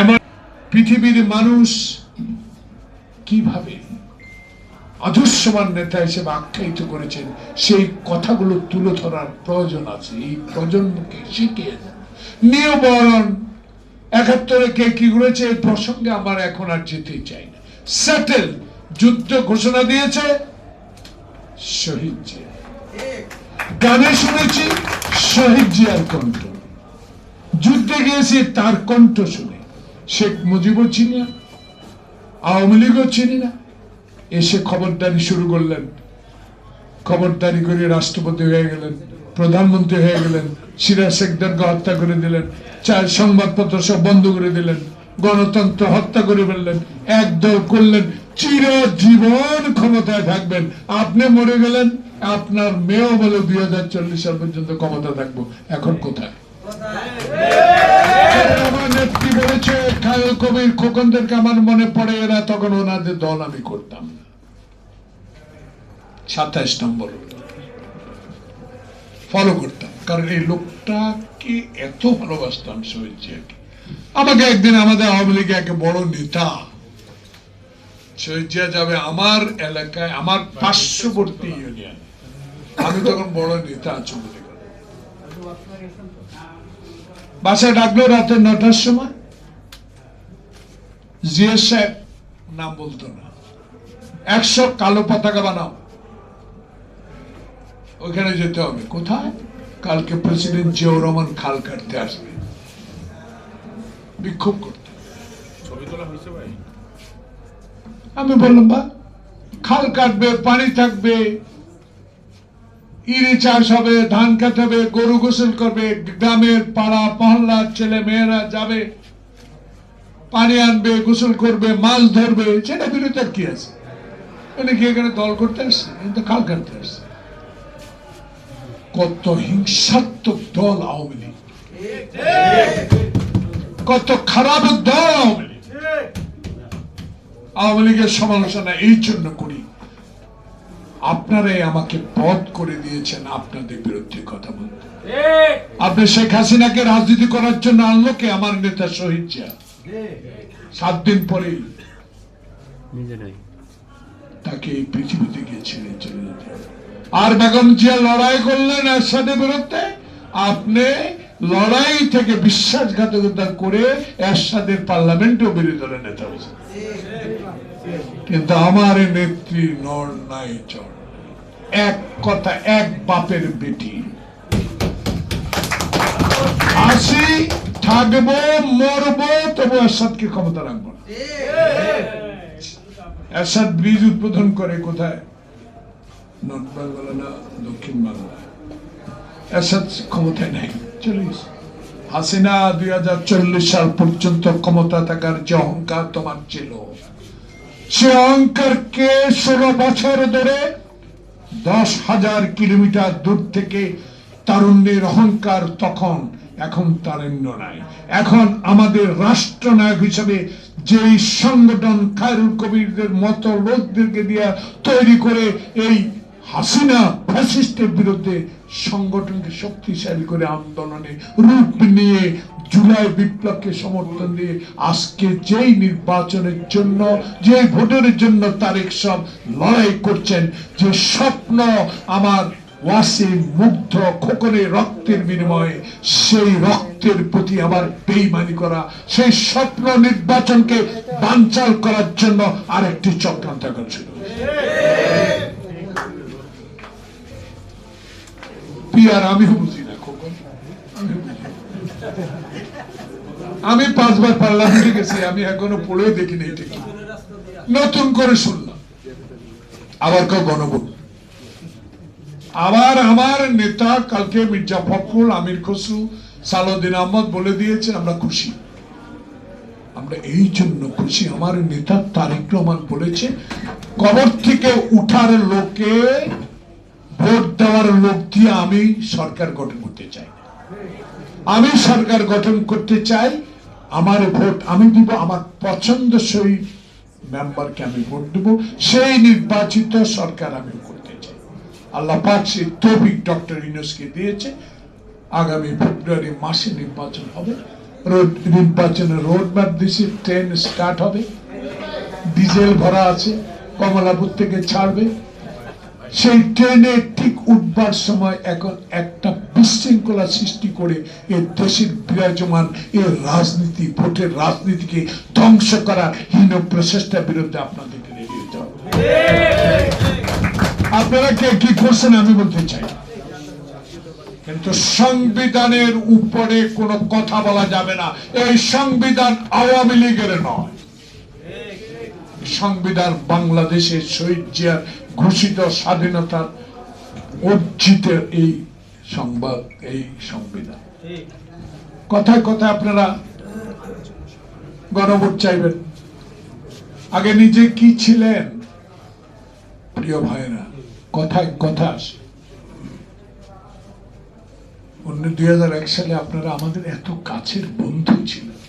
এমন পৃথিবীর মানুষ কীভাবে অজস্রমান নেতা হিসেবে আখ্যায়িত করেছেন? সেই কথাগুলো তুলে ধরার প্রয়োজন আছে। এই প্রজন্মকে শিখিয়ে দেন। নিয়মরণ একাত্তরে কে কি করেছে? এই প্রসঙ্গে আমার এখন আর যেতে চাই না। সেটেল যুদ্ধ ঘোষণা দিয়েছে। শহীদ জিয়া। গানে শুনেছি, শহীদ জিয়ার কণ্ঠ। যুদ্ধে গিয়েছি, তার কণ্ঠ শুনে। শেখ মুজিবও চিনি না, আওয়ামী লীগও চিনি না। এসে খবরদারি শুরু করলেন। খবরদারি করে রাষ্ট্রপতি হয়ে গেলেন, প্রধানমন্ত্রী হয়ে গেলেন, সিরাজ শেখদারকে হত্যা করে দিলেন, চার সংবাদপত্র সব বন্ধ করে দিলেন, গণতন্ত্র হত্যা করে ফেললেন, একদল করলেন, চিরজীবন ক্ষমতায় থাকবেন। আপনি মরে গেলেন, আপনার মেয়েও বলে দুই হাজার চল্লিশ সাল পর্যন্ত ক্ষমতা থাকব। এখন কোথায়? নম্বর করতাম, কারণ এই লোকটাকে এত আমাকে একদিন আমাদের আওয়ামী লীগের এক বড় নেতা শহীদ জিয়া যাবে আমার এলাকায়, আমার পার্শ্ববর্তী ইউনিয়ন। আমি তখন বড় নেতা আছি বাসায় ডাকলো রাতে নটার সময়। জিয়া সাহেব নাম বলতো না। একশো কালো পতাকা বানাও। ওইখানে যেতে হবে। কোথায়? কালকে প্রেসিডেন্ট জিয়াউর রহমান খাল কাটতে আসবে। বিক্ষোভ করতে। ছবি তোলা হয়েছে ভাই? আমি বললাম বা খাল কাটবে পানি থাকবে। ইরি চাষ হবে, ধান কাটাবে গরু গোসল করবে, গ্রামের পাড়া মহল্লার ছেলে মেয়েরা যাবে, পানি আনবে, গোসল করবে, মাছ ধরবে, সেটা বিরোধী আর কি আছে? মানে কি এখানে দল করতে আসছে? কিন্তু খাল কাটতে আসছে। কত হিংসাত্মক দল আওয়ামী লীগ। কত খারাপ দল আওয়ামী লীগ। আওয়ামী লীগের সমালোচনা এই জন্য করি। আপনারাই আমাকে পদ করে দিয়েছেন আপনাদের বিরুদ্ধে কথা বলতে। আপনি শেখ হাসিনাকে রাজনীতি করার জন্য আনলো কে? আমার নেতা শহীদ জিয়া। সাত দিন পরেই নিজেরাই তাকে এই পৃথিবী থেকে ছেড়ে চলে যেতে আর বেগম জিয়া লড়াই করলেন এরশাদের বিরুদ্ধে? আপনি লড়াই থেকে বিশ্বাসঘাতকতা করে এরশাদের পার্লামেন্টেও বিরোধী দলের নেতা হয়েছে। কিন্তু আমার নেত্রী নর নাই চর। এক কথা, এক বাপের বেটি। আসি, থাকব, মরবো, তবু এরশাদকে ক্ষমতা রাখব এরশাদ ব্রিজ উদ্বোধন করে কোথায়? নর্থ বেঙ্গলে না, দক্ষিণ বাংলা ক্ষমতায় নেই। চলে গেছে। হাসিনা দুই হাজার চল্লিশ সাল পর্যন্ত ক্ষমতা থাকার যে অহংকার তোমার ছিল, সে অহংকারকে ষোলো বছর ধরে দশ হাজার কিলোমিটার দূর থেকে তারুণ্যের অহংকার তখন এখন তারুণ্য নাই। এখন আমাদের রাষ্ট্রনায়ক হিসেবে যেই সংগঠন খায়রুল কবিরদের মতো লোকদেরকে দিয়ে তৈরি করে এই হাসিনা ফ্যাসিস্টের বিরুদ্ধে সংগঠনকে শক্তিশালী করে আন্দোলনে রূপ নিয়ে জুলাই বিপ্লবকে সমর্থন দিয়ে আজকে যেই নির্বাচনের জন্য যে ভোটের জন্য তারেক সব লড়াই করছেন, যে স্বপ্ন আমার ওয়াসিম মুগ্ধ খোকনের রক্তের বিনিময়ে, সেই রক্তের প্রতি আবার বেইমানি করা, সেই স্বপ্ন নির্বাচনকে বাঞ্চাল করার জন্য আরেকটি চক্রান্ত করছিল না খোকন আমিও বুঝি না। আমি পাঁচবার পার্লামেন্টে গেছি, আমি এখনও পড়েও দেখিনি এটা নতুন করে শুনলাম। আবার কেউ গণভোট। আবার আমার নেতা কালকে মির্জা ফখরুল, আমির খসরু, সালাউদ্দিন আহমদ বলে দিয়েছে আমরা খুশি। আমরা এই জন্য খুশি। আমার নেতা তারেক রহমান বলেছে, কবর থেকে উঠার লোকে ভোট দেওয়ার লোক দিয়ে আমি সরকার গঠন করতে চাই আমি সরকার গঠন করতে চাই, আমার ভোট আমি দিব, আমার পছন্দসই মেম্বারকে আমি ভোট দেব, সেই নির্বাচিত সরকার আমি করতে চাই। আল্লাহ পাক সেই তৌফিক ডক্টর ইউনুসকে দিয়েছে, আগামী ফেব্রুয়ারি মাসে নির্বাচন হবে। রোড ম্যাপ দিছি, ট্রেন স্টার্ট হবে। ডিজেল ভরা আছে, কমলাপুর থেকে ছাড়বে। সেই ট্রেনে ঠিক উঠবার সময় এখন একটা বিশৃঙ্খলা সৃষ্টি করে এ দেশের বিরাজমান এ রাজনীতি, ভোটের রাজনীতিকে ধ্বংস করার হীন প্রচেষ্টার বিরুদ্ধে আপনাদেরকে রেডি হতে হবে। আপনারা কে কি করছেন আমি বলতে চাই। কিন্তু সংবিধানের উপরে কোনো কথা বলা যাবে না। এই সংবিধান আওয়ামী লীগের নয়। সংবিধান বাংলাদেশের শহীদ জিয়ার ঘোষিত স্বাধীনতার অর্জিত এই সংবাদ, এই সংবিধান। কথায় কথায় আপনারা গণভোট চাইবেন। আগে নিজে কি ছিলেন? প্রিয় ভাইরা কথায় কথা আসে। দুই হাজার এক সালে আপনারা আমাদের এত কাছের বন্ধু ছিলেন।